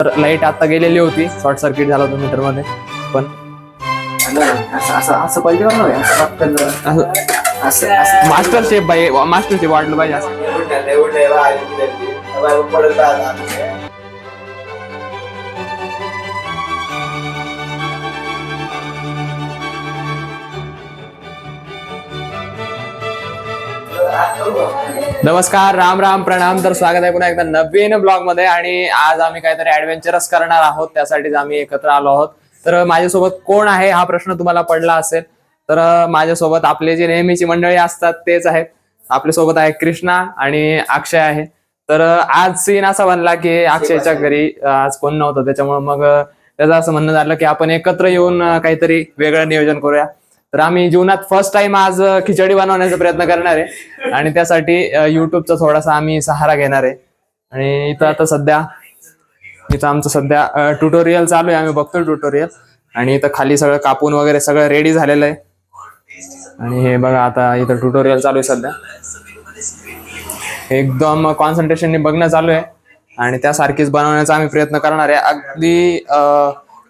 तर लाइट आता गेलेली होती. शॉर्ट सर्किट झाला होता मीटरमध्ये पण असं असं असं पाहिजे बरं? ना, असं पटकन जरा. असं असं असं मास्टर शेफ बाई मास्टर शेफ वाटलं पाहिजे असं. नमस्कार राम राम प्रणाम. तर स्वागत आहे पुन्हा एकदा नवीन ब्लॉगमध्ये. आणि आज आम्ही काहीतरी ऍडव्हेंचरस करणार आहोत. त्यासाठीच आम्ही एकत्र आलो आहोत. तर माझ्यासोबत कोण आहे हा प्रश्न तुम्हाला पडला असेल तर माझ्यासोबत आपले जे नेहमीची मंडळी असतात तेच आहेत. आपल्यासोबत आहे कृष्णा आणि अक्षय आहे. तर आज सीन असा बनला की अक्षयच्या घरी आज कोण नव्हतं. त्याच्यामुळे मग त्याचं असं म्हणणं झालं की आपण एकत्र येऊन काहीतरी वेगळं नियोजन करूया. तर आम्ही जीवनात फर्स्ट टाइम आज खिचडी बनवण्याचा प्रयत्न करणार आहे. आणि त्यासाठी युट्यूबचा थोडासा आम्ही सहारा घेणार आहे. आणि इथं आता सध्या इथं आमचं सध्या ट्युटोरियल चालू आहे. आम्ही बघतो ट्युटोरियल आणि इथं खाली सगळं कापून वगैरे सगळं रेडी झालेलं आहे. आणि हे बघा आता इथं ट्युटोरियल चालू आहे सध्या. एकदम कॉन्सन्ट्रेशनने बघणं चालू आहे. आणि त्यासारखीच बनवण्याचा आम्ही प्रयत्न करणार आहे. अगदी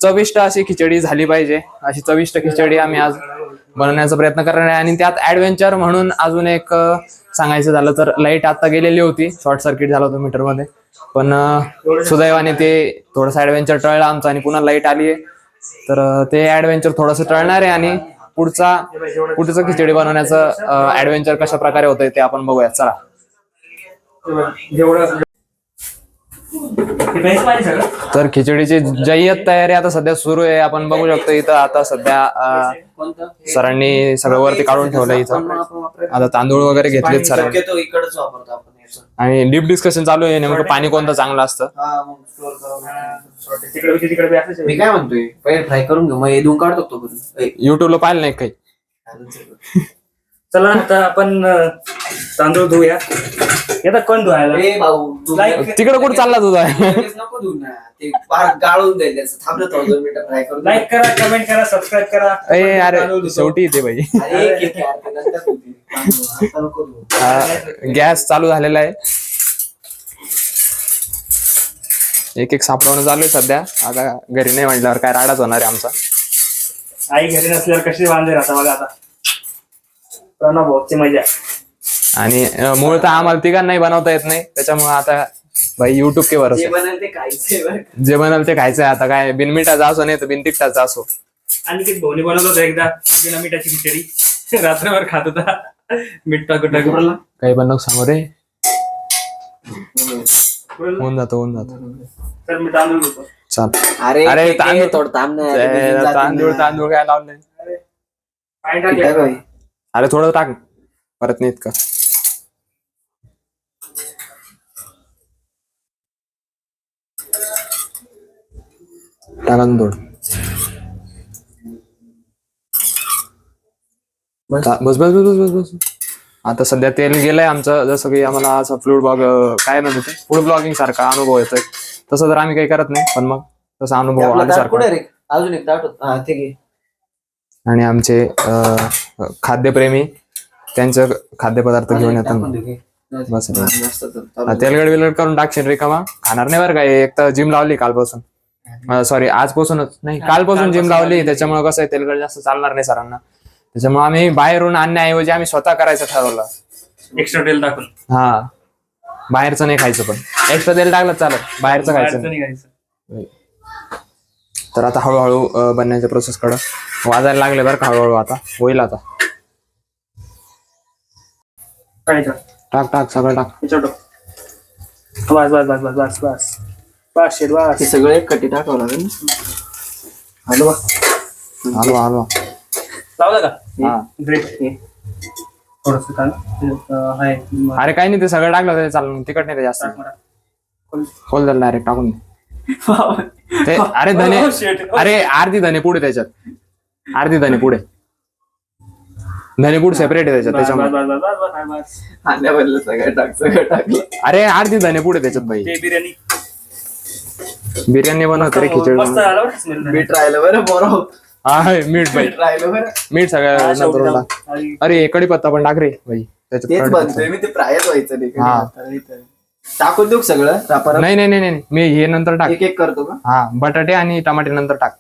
चविष्ट अशी खिचडी झाली पाहिजे. अशी चविष्ट खिचडी आम्ही आज बनवण्याचा प्रयत्न करणार आहे. आणि त्यात ऍडव्हेंचर म्हणून अजून एक सांगायचं झालं तर लाइट आता गेलेली होती. शॉर्ट सर्किट झालं होतं मीटरमध्ये पण सुदैवाने ते थोडंसं ऍडव्हेंचर टळलं आमचं आणि पुन्हा लाइट आली आहे. तर ते ऍडव्हेंचर थोडंसं टळणार आहे आणि पुढचा पुढचं खिचडी बनवण्याचं ऍडव्हेंचर कशा प्रकारे होतंय ते आपण बघूया चला. तर खिचडीची जय्यत तयारी आता सध्या सुरू आहे. आपण बघू शकतो इथं आता सध्या? सरांनी सगळं वरती काढून ठेवलं इथं. आता तांदूळ वगैरे घेतलेत सरांनी शक्यतो इकडच वापरतो आपण याचं. आणि डीप डिस्कशन चालू आहे नेमकं पाणी कोणतं चांगलं असतं हा, मग store करावं. तिकडे बी तिकडे बी असंच मी आहे. काय म्हणतोय पहिले फ्राय करून घेऊ मग हे धुवून काढतो तो युट्यूबला पाहिलं नाही काही चला आता आपण अं, तांदूळ धुया येतात कोण धुवायला? ए भाऊ तू Like- तिकडे कुठं चालला तुझा लगेच नको धुवू ना. ते फार गाळून जाईल त्याचं. थांबलं थोडं दोन मिनिटं फ्राय करून लाईक करा कमेंट करा सबस्क्राईब करा. ए तांदूळ अरे धुतो. शेवटी येते अरे, ते. आता नको धुवू. गॅस चालू झालेला आहे. एक एक सापडवणं चालू आहे सध्या. आता घरी नाही म्हटल्यावर काय राडाच होणार आहे आमचा. आई घरी नसल्यावर कशी वांदे राहता बघा आता. प्रणव भाऊची मजा. आणि मूळ तर आम्हाला तिघांनाही बनवता येत नाही. त्याच्यामुळे आता भाई युट्यूब के जे भरोसे बनेल ते खायचंय बरं का. जे बनल ते खायचंय. आता काय बिनमिठाचा असो नाही तर बिनतिकटाचा असो आणखी भाऊनी बनवलं होतं एकदा बिना मिठाची खिचडी. रात्रभर खात होता. मीठ टाकून बरोबर काही पण नको सांगू रे? होऊन जातो होऊन जातो. तर मी तांदूळ धुतो चाल. अरे अरे, तांदूळ- थोडं थांब ना, ते ते भिजून जातील तांदूळ ना. तांदूळ काय लावले पाणी बाई. अरे थोडं टाक. परत नाही इतकं. टाका ना थोडं. बस. बस बस बस बस बस आता सध्या तेल गेलंय आमचं. जसं की आम्हाला असं फ्लूड ब्लॉग काय म्हणतो ते फूड ब्लॉगिंग सारखा अनुभव येतोय. तसं तर आम्ही काही करत नाही पण मग तसा अनुभव अजून एक आणि आमचे खाद्यप्रेमी त्यांचं खाद्यपदार्थ घेऊन येतात. बस तेलगड विलगड करून टाकशील रिकामा खाणार नाही बरं काय एक तर जिम लावली कालपासून. सॉरी आजपासूनच नाही कालपासून जिम लावली. त्याच्यामुळे कसं आहे तेलगड जास्त चालणार नाही सरांना. त्याच्यामुळे आम्ही बाहेरून आणण्याऐवजी आम्ही स्वतः करायचं ठरवलं. एक्स्ट्रा तेल टाकून. हा. बाहेरचं नाही खायचं पण. एक्स्ट्रा तेल टाकलं चालत. बाहेरचं खायचं बाहेरचं नाही. नाही खायचं तर आता हळूहळू बनण्याच्या प्रोसेस कडं वाजायला लागले बरं का हळूहळू आता. होईल आता. टाक. टाक सगळं टाक. हे सगळं एक कटी टाकावं लागेल लावलं का? हा. ग्रेट थोडस अरे काही नाही ते सगळं टाकलं तरी चालेल. तिकट नाही ते जास्त. खोल. डायरेक्ट टाकून दे. ते अरे धने Oh, shit. अरे अर्धी धने पुढे त्याच्यात अर्धी धने पुढे धने पुढे सेपरेट आहे त्याच्यात सगळं टाक सगळं टाकलं अरे अर्धी धने पुढे त्याच्यात भाई ते बिर्याणी बिर्याणी बनवत रे खिचडी मस्त बनवत. झालं बरं smell. मीठ राहिलं बरं बरं हा मीठ भाई मीठ राहिलं बरं मीठ सगळं हा, नंतर शेवटी टाक. टाक. आणि अरे कडीपत्ता पण टाक रे भाई त्याच्यात तेच कडीपत्ता. बनतोय मी ते प्रायच व्हायचं नाही हा. आता. टाकून देऊ का सगळं रापर नाही नाही नाही नाही मी हे नंतर टाक एक एक करतो का हा बटाटे आणि टमाटे नंतर टाक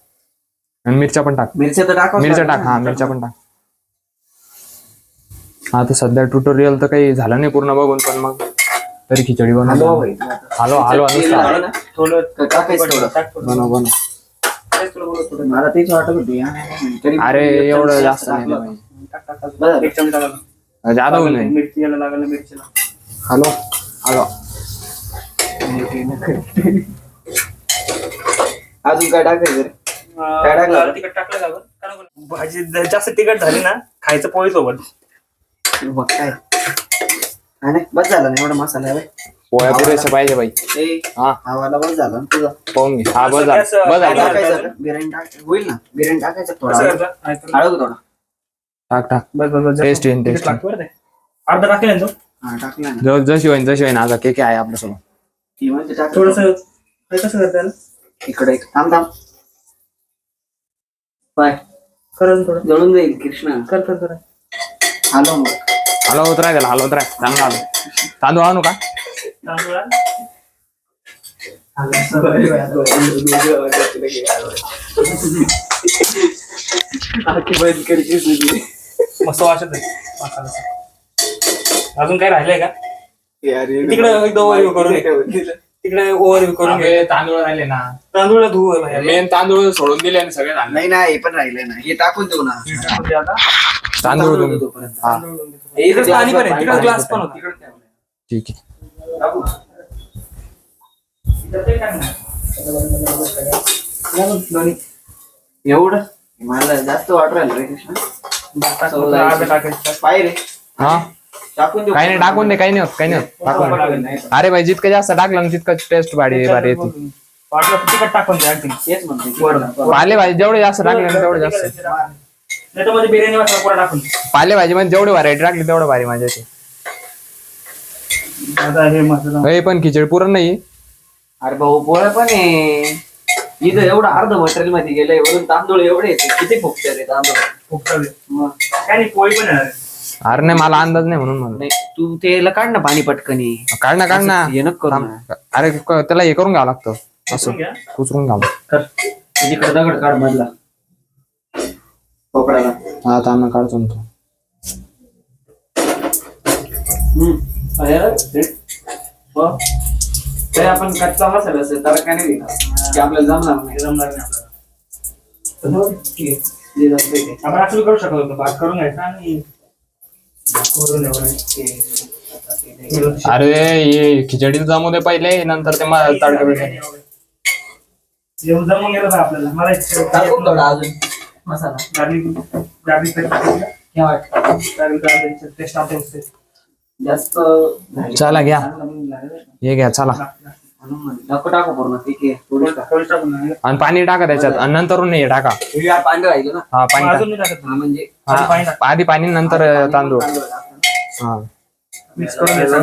आणि मिरच्या पण टाक मिरच्या तर टाका मिरच्या टाक हा मिरच्या पण टाक हा तर सध्या ट्युटोरियल तर काही झालं नाही पूर्ण बघून पण मग तरी खिचडी हलवा बनव भाई. हलवा हलवा तेल नुसता लावा ना. थोडं टाकायचं थोडं. बनव बनव. मला तेच वाटत होती हा. तरी अरे एवढं जास्त नाही टाकलं. पाहिजे. टाक, टाक, टाक. बरं. एक चमचा लागला. जादा होऊ नये मिरची याला लागलं मिरचीला हलवा हलवा अजून काय टाकायचं रे? काय टाकलं? तिखट टाकलं का नको? भाजी जास्त तिखट झाली ना खायचं पोळी सोबत. बघ काय. हा नाही बस झाला नाही एवढा मसाला आहे. पोळ्या पुरेशा पाहिजे बाई. ए, हा. हवाला बस झाला ना तुझा. पाहून घे. हा बस झालं. बस काय झालं टाकायचं का? बिर्याणी टाक होईल ना? बिर्याणी टाकायचं थोडा कसं हळद करता? नाही तर- हळद थोडा. टाक टाक. बस बस बस Taste येईन, तिखट taste. येईन. लागतं बरं ते. अर्धा टाकेल ना तो? हा टाकला ना. ज- जशी होईन जशी होईन. आज केक आहे आपल्यासोबत. ती म्हणते टाक थोडस कसं करता इकडे एक थांब थांब. पाय. कर थोडं. जळून जाईल कृष्णा. कर कर कर. हॅलो. मग हलवत राह त्याला हलवत राह चांगला हलव तांदूळ आणू का. मस्त वाटत आहे. अजून काय राहिलंय का? तिकडे एकदा ओव्हर करून. तिकडे ओव्हर करून घे. तांदूळ राहिले ना. तांदूळ धुव. मेन तांदूळ सोडून दिले आणि सगळे झाले. नाही ना हे पण राहिलंय ना हे टाकून देऊ ना. तांदूळ देऊ तुम्ही- तोपर्यंत. हा. इकडे तिकडे पाणी पण आहे. पाणी- तिकडे ग्लास पण होता. ठीक आहे. एवढं? मला जास्त वाटू राहिलं रे कृष्णा. पाय रे. हा. टाकून देऊ. काही नाही टाकून दे काही नाही होत काही नाही होत टाकून दे. अरे भाई जितकं जास्त टाकलं ना तितकं टेस्ट भारी भारी येते वाटलं तर तिखट टाकून द्या अगदी तेच म्हणते वरून. पालेभाजी जेवढे जास्त टाकले ना तेवढे जास्त. नाही तर मध्ये बिर्याणी मसाला पुरा टाकून. पालेभाजी मध्ये जेवढी व्हरायटी टाकली तेवढं भारी मजा येते आता हे मसाला. हे पण खिचडी पुरण नाही. अरे भाऊ पोळ्या पण आहे. इथं एवढं अर्ध मटेरियलमध्ये गेलंय वरून तांदूळ एवढे किती फुकते रे तांदूळ? फुकटावे. मग. काय नाही पोळी पण येणार आहे. अरे नाही मला अंदाज नाही म्हणून म्हणलं नाही तू तेला काढ ना पाणी पटकनी काढ ना काढ ना हे नको करू ना. थांब. अरे क- त्याला हे करून घ्यावं लागतं असं उचलून घ्या. कुचरून घ्यावं कर. तिकडे दगड काढ मधला हा काढतो ना तो. हम्म. अरे, ते- हो. तरी आपण कच्चा मसाला असेल तर काय नाही दिला की आपल्याला जमणार नाही जमणार नाही आपल्याला. तर ठीक आहे. जे जमतंय ते. आपण असं करू शकत होतो भात करून घ्यायचा आणि अरे हे खिचडी जमू दे पहिले नंतर ते तडका जमून गेलं आपल्याला मला टाकू थोडा अजून मसाला टाकूया. वाटतं? पेस्ट टाकूया. जास्त झाली. चला घ्या. हे घ्या चला म्हणून म्हणलं. नको टाकू पूर्ण ठीक आहे थोडीच टाक. टाकून. आणि पाणी टाका त्याच्यात आणि नंतर नाही टाका हे यार पाणी राहिलं ना हा पाणी टाक अजून नाही टाकत हा म्हणजे हा. आधी पाणी नंतर अं, तांदूळ तांदूळ टाकलं. हा मिक्स करून घ्यायचं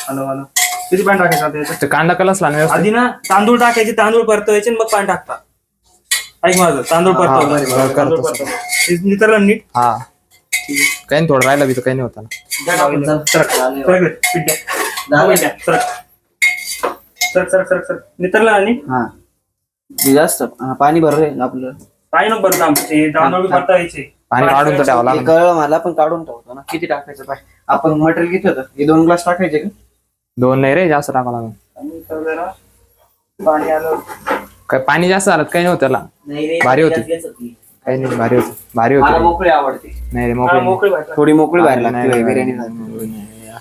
हॅलो हॅलो किती पाणी टाकायचं आता याच्यात? ते कांदा कलसला ना व्यवस्थित आधी ना तांदूळ टाकायचे तांदूळ परतवायचे आणि मग पाणी टाकता ऐक माझं तांदूळ हा, परतव बरं, तांदूळ करतो. परतव. हे नितरलं नीट हा काही नाही, थोडं राहिलं बी तर काही नाही होता ना चल. सरक. सरक रे, पीठ द्या. झालं. पीठ द्या, सरक सरक सरक सरक सरक नितरलं आणि हा हे जास्त पाणी भरलंय आपलं पाणी नको परत आमचे तांदूळ बी परतायचे पाणी काढून तर ठेवावं हे लागेल. कळलं मला पण काढून ठेवतो ना. किती टाकायचं पाय? आपण मटेरियल किती होतं. हे दोन ग्लास टाकायचे का? दोन नाही रे जास्त टाकावं लागेल. आणि तर जरा पाणी आलं. काय पाणी जास्त झालं तर काही नव्हतं त्याला. नाही रे भारी होती. काही नाही भारी होती. भारी मला होती मोकळी आवडते. नाही रे हा, मोकळी मोकळी भाजी. थोडी मोकळी बाहेर नाही, लागते नाही, बिर्याणी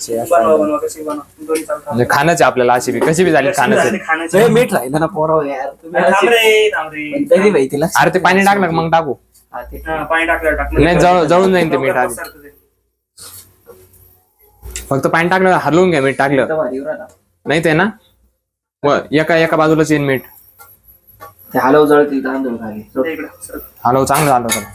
असे असं बनवा आहे. बनवा कशी बनवा दोन्ही चालतात म्हणजे खाणंच आहे आपल्याला अशी बी कशी बी झाली खाणंच आहे. खाण्याचं लय मीठ राहिलं ना पोरं यार तुम्ही थांब असे- रे थांब रे पण तरी बाई तिला अरे ते पाणी टाकलं का मग टाकू हा, ते- हा, पाणी टाकलं टाकलं नाही, जळ- जळून जाईन ते मीठ आधी. पसरतं ते. फक्त पाणी टाकलं हलवून घ्या मीठ टाकलं. नाही ते ना व एका एका बाजूला चेन मीठ ते हलव जळतील तांदूळ खाली. इकडं. हलव चांगलं झालं त्याला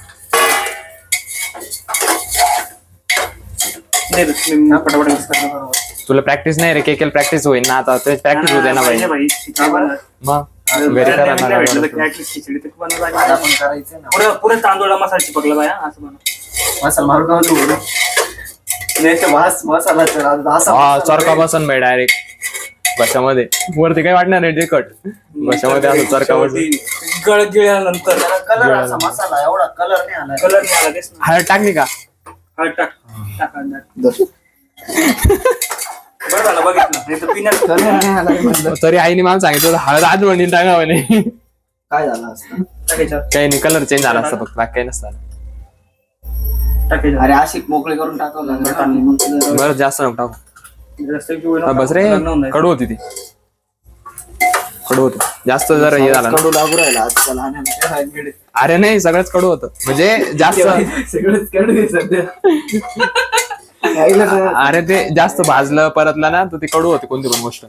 दे रे, मी ना पटापट mix करतो बरोबर. तुला प्रॅक्टिस नाही रे केकेल प्रॅक्टिस होईल ना आता. ते प्रॅक्टिस होते ना भाई पाहिजे. मग? अरे, घरी घरात करा नाही ना भेटलं तर घरात. at least खिचडी तर बनवायला आता लागेल. आपण करायचं ना. पुरं पुरं तांदूळा मसाला चिपकला बाया असं मसाला मारून. नाही वास मसाला हा चरका बसन बाई डायरेक्ट बशामध्ये वरती काही वाटणार नाही तिखट बशामध्ये असं चरका बसन गळ गिळल्यानंतर त्याला कलर असा मसाला एवढा कलर नाही आला. कलर नाही आला तेच ना. हळद टाकली का? हळद टाक. टाक हळद टाक. बरं झालं बघितलं. नाही तर पिण्यात आईने मला सांगितलं होतं, हळद आज म्हणून टाका म्हणे. काय झालं असतं? काही नाही कलर चेंज झाला असतं फक्त बाकी काही नसतं अरे अशी मोकळी करून टाकावं लागलं. आणि मग तुझं- बरं जास्त नको टाकू. बस रे. कडू होती ती. कडू होती. जास्त जर हे झालं ना. कडू लागू राहिला. आजकाल आणि आमच्या अरे नाही सगळंच कडू होतं. म्हणजे जास्त सगळंच कडू आहे सध्या. तर- अरे ते जास्त भाजलं परतलं ना तर ती कडू होते कोणती पण गोष्ट.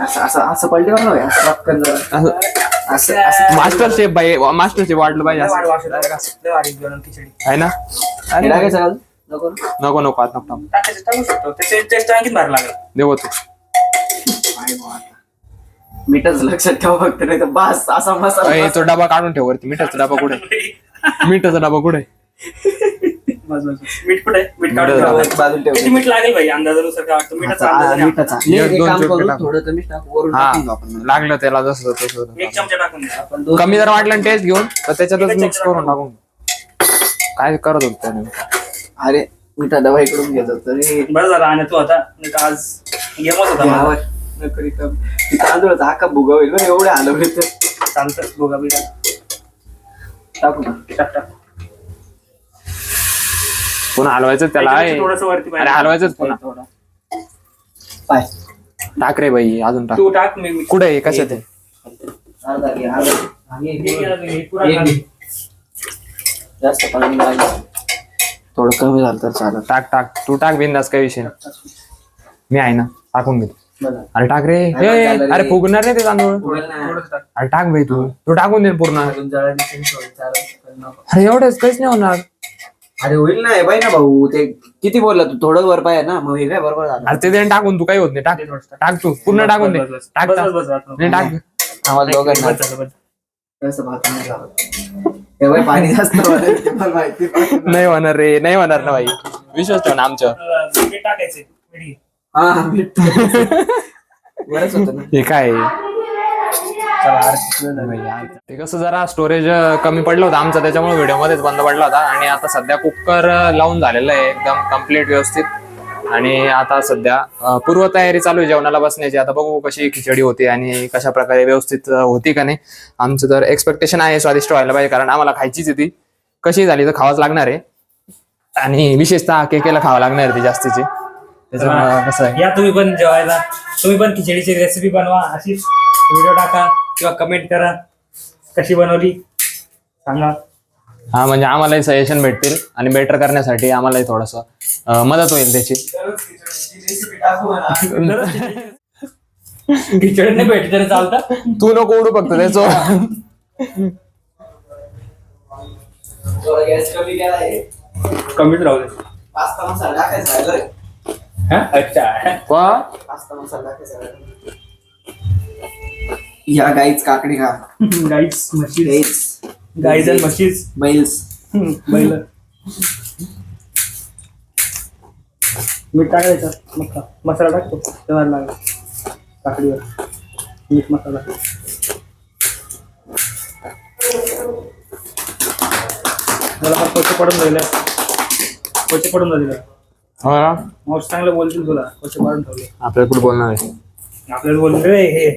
असं असं असं पलटीवर नव्हे असं पटकन जरा. असं असं असं मास्टर शेफ बाई मास्टर शेफ वाटलं पाहिजे असं. खिचडी. आहे ना? हे अरे टाकायचं का? नको. ना? नको नको आता नको नको. टाकायचं टाकू शकतो. त्याचे टेस्ट आणखीन भारी लागेल. देव तू काय बुवा आता. मीठच लक्षात ठेवा फक्त नाही तर बास असा मसाला तो डबा काढून ठेव वरती. मिठाचा डबा कुठे? मिठाचा डबा कुठे? बस बस बस. मीठ कुठे? मीठ काढून मीठ ठेवा. बाजूला- बाजूला ठेव. किती मीठ लागेल भाई? अंदाजानुसार काय वाटतं? मिठाचा अंदाज नाही. मिठाचा. एक नाही, एक दोन काम चमचे करू टाक. थोडं कमीच टाकू वरून टाकून घेऊ आपण. लागलं त्याला जसं तसं एक चमचा टाकून द्या. आपण दोन कमी जर वाटलं टेस्ट घेऊन तर त्याच्यातच मिक्स करून टाकून काय करत होत त्याने? अरे मिठा डबा इकडून घेतो तरी बरं झालं आणि तू आता नाही तर आज गेमच होता माझा. यावर नकरी कम. ती तांदूळाचा हाका भुगा होईल बरं एवढे हलवले तर चालतं बिगा टाकू ना टाक टाक पुन्हा हलवायचं त्याला आहे थोडस वरती अरे हलवायचंच पुन्हा थोडं. पाय टाक रे बाई अजून टाक तू टाक मी मी- कुठे आहे कशात आहे अर्धा घे, अर्धा घे. आणि एक हे घे. घे, पुरा एक टाक. घे. जास्त पाणी लागेल थोडं कमी झालं तर चालत टाक टाक तू टाक बिंदास काही विषय नाही. मी आहे ना टाकून घेतो. अरे टाक रे. अरे हे, चालेल रे. अरे फुगणार रे ते तांदूळ. अरे टाक भाई तू. तू टाकून दे पूर्ण. अरे एवढंच काहीच नाही होणार. अरे होईल ना हे बाई ना भाऊ. ते किती बोलला तू? थोडं वर पाय ना मग हे काय बरोबर झालं? अरे ते दे टाकून तू काही होत नाही. टाक. टाक. तू. पूर्ण टाकून दे. टाक टाक. बस, बस, बस. नाही, टाक. आम्हाला दोघांना. भात नाही झालं. हे बाई पाणी जास्त वाढेल, ते मला माहिती आहे. नाही होणार रे नाही होणार ना भाई विश्वास ठेव ना आमच्या अं, मीठ टाकायचे. हा मीठ बरंच होतं ना. हे काय? चला, झालं. ते कसं जरा स्टोरेज कमी पडलं होतं आमचं त्याच्यामुळे व्हिडिओ मध्येच बंद पडला होता. आणि आता सध्या कुकर लावून झालेलं आहे एकदम कंप्लीट व्यवस्थित. आणि आता सध्या अं, पूर्वतयारी चालू आहे जेवणाला बसण्याची. आता बघू कशी खिचडी होते आणि कशा प्रकारे व्यवस्थित अं, होती का नाही. आमचं तर एक्सपेक्टेशन आहे स्वादिष्ट व्हायला पाहिजे कारण आम्हाला खायचीच आहे ती. कशी झाली तर खावाच लागणार आहे. आणि विशेषतः केकेला खावं लागणार आहे ती जास्तीची. त्याच्यामुळं कसं आहे? या तुम्ही पण जेवायला. तुम्ही पण खिचडीची रेसिपी बनवा. अशीच व्हिडिओ टाका किंवा कमेंट करा. कशी बनवली? सांगा. हा म्हणजे आम्हालाही सजेशन भेटतील आणि बेटर करण्यासाठी आम्हालाही थोडस मदत होईल त्याची. रेसिपी टाकू म्हणा. खिचडी नाही भेटली तरी चालतं. तू नको उडू फक्त त्याचं थोडा गॅस कमी केला आहे कमीच राहू दे. पास्ता मसाला टाकायचा आहे बरं. अच्छा. पास्ता मसाला. या गाईच काकडी खा. गाईच म्हशीज गाईच गाईज आणि म्हशीज बैल्स बैल मीठ टाकायचं मग खा. मसाला टाकतो तेव्हा लागेल काकडीवर. मीठ मसाला. मला पण पैसे पडून राहिले. पैसे पडून राहिले. हो ना? चांगलं बोलतील तुला. ठेवले. आपल्याला कुठे बोलणार आहे? आपल्याला बोलले रे हे.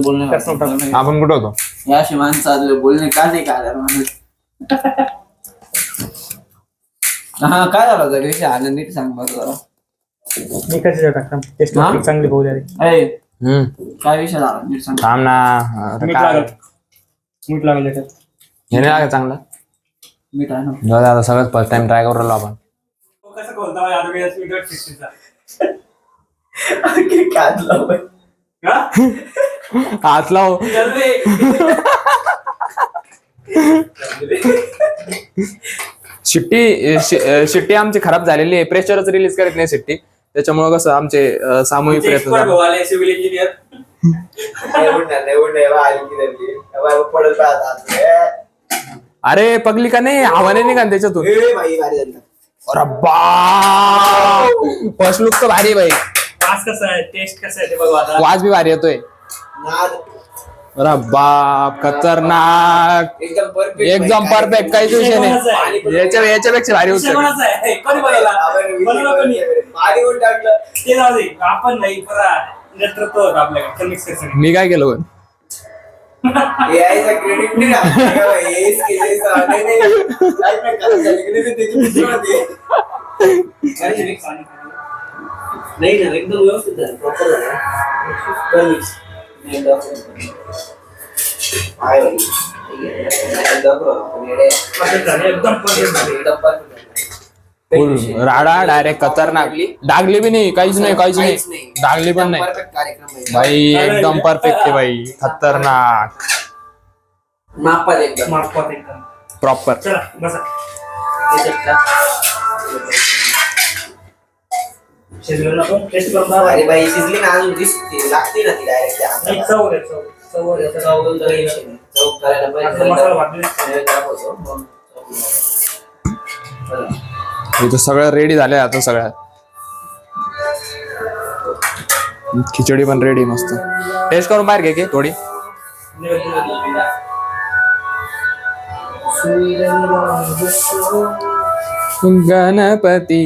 बोलणे कसं टाकलं आपण कुठं होतो? या अशी माणसं बोलणे का नाही का आलं माणूस? हा काय झालं होतं? विषय आलं नीट सांग बरं जरा. मी कशाच्या टाकता टेस्ट हा? चांगली होऊ द्या रे. अरे हम्म. काय विषय झाला? नीट सांग. थांब ना. आता मीठ काय? लागल. मीठ लागल त्याच्यात. हे नाही लागत चांगलं? मीठ आहे ना. जाऊ दे आता सगळंच फर्स्ट टाइम ट्राय करू राहिलो आपण. कसं यादव स्वीट सिक्स्टीचा काढलं बाई. हात लाव शिट्टी शि- शिट्टी आमची खराब झालेली आहे. प्रेशरच रिलीज करत नाही शिट्टी. त्याच्यामुळे कसं आमचे अं, सामूहिक प्रयत्न झाले. सिव्हिल इंजिनियर पडत अरे पगली का नाही हवा नाही निघा त्याच्यातून. ए, बाई, भारी झाली. अरे बा फर्स्ट लुक तर भारी आहे भाई। वास कसं आहे? टेस्ट कसं आहे ते बघू आता. वाज बी भारी येतोय। अरे बाप खतरनाक। एकदम परफेक्ट एकदम परफेक्ट काहीच विषय नाही. याच्या याच्यापेक्षा भारी विषय होतं कोणाचा आहे? कोणी बनवला? बनवला कोणी? पाणी टाकलं ते जाऊ दे. आपण नाही परा. नेतृत्व होतं आपल्याकडे. मी काय केलं पण? एआयचा क्रेडिट नाही केले नाही ना एकदम व्यवस्थित झालं प्रॉपर झालं एकदम perfect झालं. एकदम झालं. फुल राडा डायरेक्ट खतरनाक. डागली बी नाही काहीच नाही काहीच नाही. डागली पण नाही. भाई एकदम परफेक्ट आहे भाई खतरनाक. मापात एकदम. मापात एकदम. प्रॉपर. अरे शिजली ना अजून दिसते लागते ना ती डायरेक्ट नाही, चव आहे, चव. चव आहे, चव. चव तर काही विषय नाही. चव करायला आता पाहिजे. इथं सगळं रेडी झालंय आता सगळ्यात खिचडी पण रेडी मस्त. टेस्ट करून बाहेर घे की थोडी. गणपती.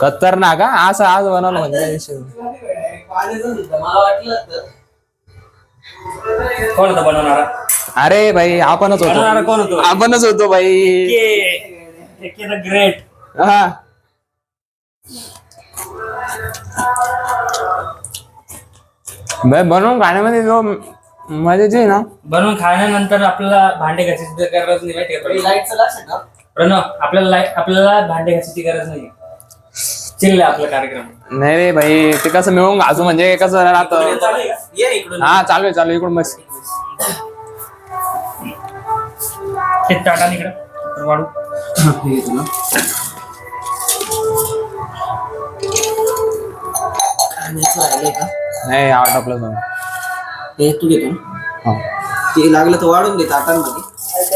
खतरनाक हा. असं आज बनवलं म्हणजे. कोण होता बनवणारा? अरे भाई आपणच बनवणारा कोण होतो? होतो? आपणच होतो भाई. ग्रेट. हा. भाई बनवून खाण्यामध्ये जो मजा आहे ना. बनवून खाण्यानंतर आपल्याला भांडे घासायची गरज नाही माहिती का? लक्ष. प्रणव आपल्याला लाइट आपल्याला भांडे घासायची गरज नाही. चिल्ले आपला कार्यक्रम. नाही रे भाई ते कसं मिळून घासू म्हणजे कसं राहतं? ये इकडून. हा चालू आहे चालू आहे, इकडून बस टाटा इकडं वाढू हे राहिलंय का? नाही जाऊन हे तू घेतो ना. हा. ते लागलं तर वाढून दे ताटांमध्ये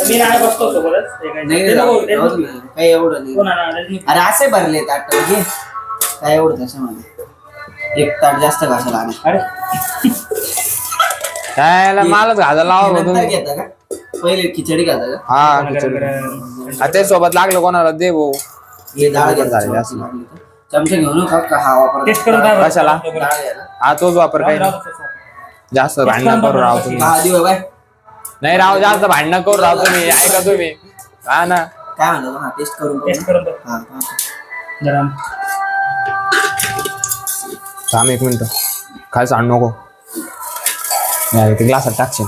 मी नाही बसतो सोबतच ते काय- नाही ते नाही, नको, राहू- ते राहू नको. दे ना. काही एवढं नाही कोण आणणार? ते नको. अरे असे भरले ताट घे काय एवढं त्याच्यामध्ये एक ताट जास्त घासायला आणि अरे. त्याला मालच घासायला लावा नंतर तुम्ही. घेता का? पहिले खिचडी खाता का? हा गरम- खिचडी. गरम- हा, ते सोबत लागलं कोणाला दे भाऊ. हे डाळ बरोबर घ्यायचा झाले, असं. लागली तर. चमचे घेऊन येऊ का? का हा वापर टेस्ट करून काय कशाला? बरं. डाळ घ्यायला. हा तोच वापर काही नाही. जास्त भांडणं करू राव तुम्ही. हा नाही राव जास्त भांडणं करू राव तुम्ही. ऐका तुम्ही. हा ना. काय म्हणतो? हा टेस्ट करून. टेस्ट करून बघ. हा हा. थांब एक मिनिट. काय सांड नको. नाही ते ग्लासात टाकशील.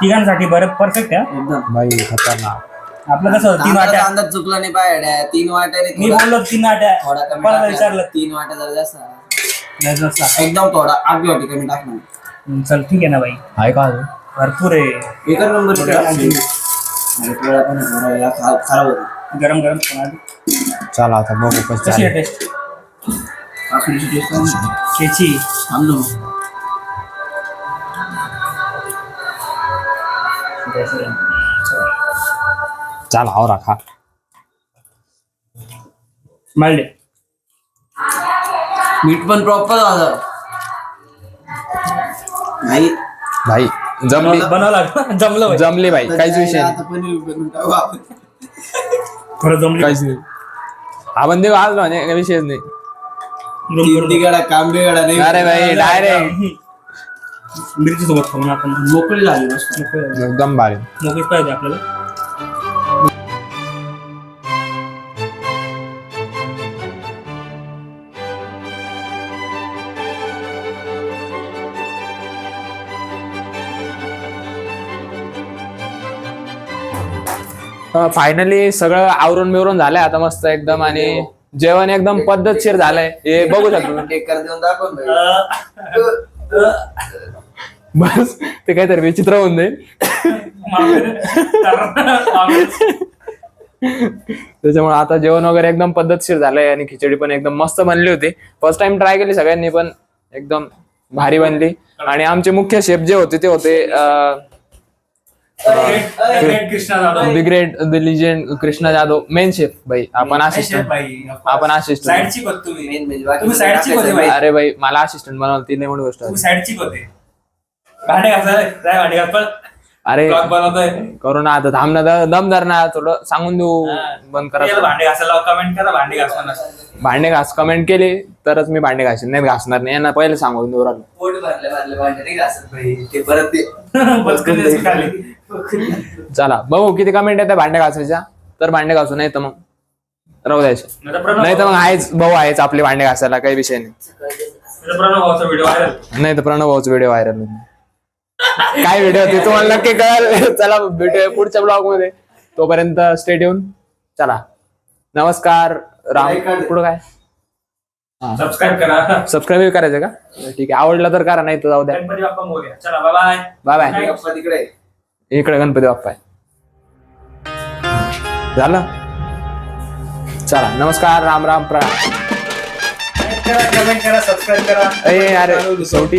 तिघांसाठी बरं परफेक्ट आहे एकदम. बाई खतरनाक. आपलं कसं तीन वाट्या. अंदाज चुकला नाही पाहिजे तीन वाट्याने मी थोडा- बोललो तीन वाट्या. थोडा कमी कोणाला टाकला. विचारलं. तीन वाट्या जरा जास्त झाला. नाही, जसं. एकदम थोडा. आठ वाटी कमी टाकणार हम्म, चल ठीक आहे ना बाई. आहे का अजून? भरपूर आहे. एका नंबर पण थोडा या खा- खराब होतो. गरम गरम आधी. चला आता बघू कसं कशी चालेल. टेस्ट काकडीची टेस्ट ना. चला आवरा खा. मालडे. मीठ पण प्रॉपर झालं. नाही. भाई जमली. बनवावं लागलं जमलं बाई. जमली भाई. काहीच विषय नाही. आता पनीर बनवून टाकू आपण. थोडं जमली. काहीच नाही. आपण देऊ आज म्हणजे काही विषयच नाही. किंदी गडा कांबे गडा नाही. अरे भाई डायरेक्ट मिरची सोबत खाऊ ना आपण. मोकळी झाली मस्त. मोकळी एकदम भारी. मोकळीच पाहिजे आपल्याला. फायनली सगळं आवरून बिवरून झालंय आता मस्त एकदम आणि जेवण एकदम पद्धतशीर झालंय. हे बघू शकतो. बस ते काहीतरी विचित्र होऊन जाईल. त्याच्यामुळे आता जेवण वगैरे एकदम पद्धतशीर झालंय आणि खिचडी पण एकदम मस्त बनली होती. फर्स्ट टाइम ट्राय केली सगळ्यांनी पण एकदम भारी बनली. आणि आमचे मुख्य शेफ जे होते ते होते Krishna Jadhav the great the legend Krishna Jadhav main chef भाई आपण असिस्टंट भाई आपण assistant. साईडची होत तुम्ही मेन म्हणजे बाकी तुम्ही साईडची होते भाई अरे भाई मला असिस्टंट बनवलं ती लई मोठी गोष्ट आहे. साईडची होते भांडे घासाय जाय भांडे घास पण अरे बनवतोय. करू ना आता थांब ना द- दम धर ना थोडं सांगून देऊ बंद याला करा भांडे घासायला कमेंट करा भांडे घासताना भांडे घास कमेंट केले तरच मी भांडे घासेन नाही घासणार नाही यांना पहिले सांगून देऊ राहिलो. पोट भरले भरले भांडे नाही घासत भाई ते परत ते खाली चला बघू किती कमेंट येते भांडे घासायच्या तर भांडे घासू नाही तर मग राहू द्यायचे नाही तर प्रणव नाही तर मग आहेच भाऊ आहेच आपले भांडे घासायला काही विषय नाही. नाही तर प्रणव भाऊचा व्हिडिओ व्हायरल नाही तर प्रणव भाऊचा व्हिडिओ व्हायरल काय व्हिडिओ ते तुम्हाला नक्की कळाल. चला भेटूया पुढच्या ब्लॉगमध्ये. तोपर्यंत स्टेट येऊन चला. नमस्कार. राम. पुढं काय? सबस्क्राईब करा. सबस्क्राईब करायचं का? ठीक आहे. आवडलं तर करा नाही तर जाऊ द्या. गणपती बाप्पा मोर्या. चला बाय बाय बाय तिकडे. आहे. इकडे गणपती बाप्पा आहे. झालं? चला नमस्कार. राम राम प्रणाम. करा कमेंट करा सबस्क्राईब करा. अरे शेवटी